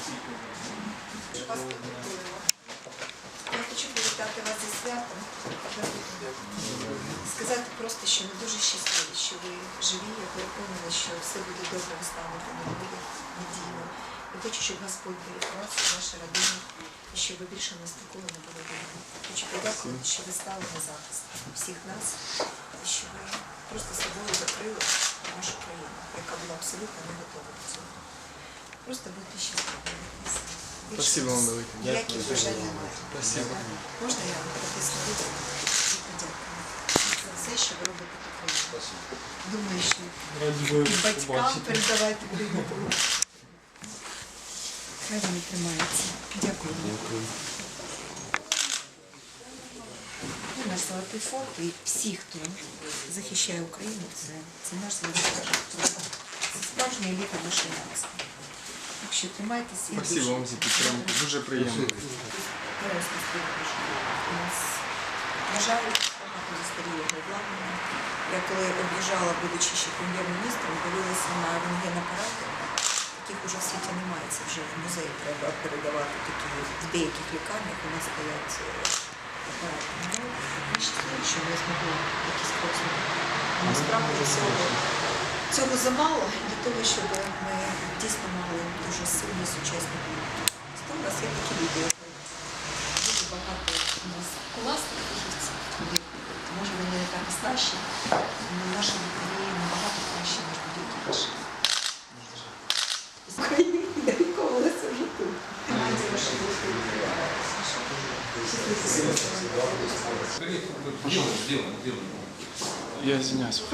Я хочу привітати вас зі святом. Сказати просто, що ми дуже щасливі, що ви живі, я переконана, що все буде добре, ви на ноги, надійно. Я хочу, щоб Господь берег вас, ваші родини, і щоб ви більше нас такого не було війни. Хочу подякувати, що ви стали на захист всіх нас, і що ви просто собою закрили нашу країну, яка була абсолютно не готова до цього. Просто будьте щасливі. Спасибо вам велике. Ніяких бажань немає. Спасибо. Можна я вам прописну руку і подякую за все, що ви робите в Україні. І батькам передавайте привіт. Хай вони тримаються. Дякую. Ви наш золотий фонд і всі, хто захищає Україну, це, це наш золотий фонд. Це справжня еліта нашої нації. Так що тримайтеся і Спасибо дуже- вам за підтримку. Дуже приємно. У нас, на жаль, багато застарілого обладнання. Я коли об'їжджала, будучи ще прем'єр-міністром, дивилася на рентген-апарати. Таких уже в світі немає. Це вже в музеї треба передавати такі в деяких лікарнях у нас стоять е, апарати. Ну, що ми змогли в якийсь спосіб. Насправді цього, цього замало для того, щоб ми дійсно мали дуже сильні сучасні клініки. Зато у нас є такі люди, як ви. Дуже багато у нас класних фахівців. Може вони не так і старші, але наші лікарі набагато краще, ніж будь-які інші. З України не виховувалися вже тут. Раді ваші Сделаем, сделаем, сделаем. Я извиняюсь.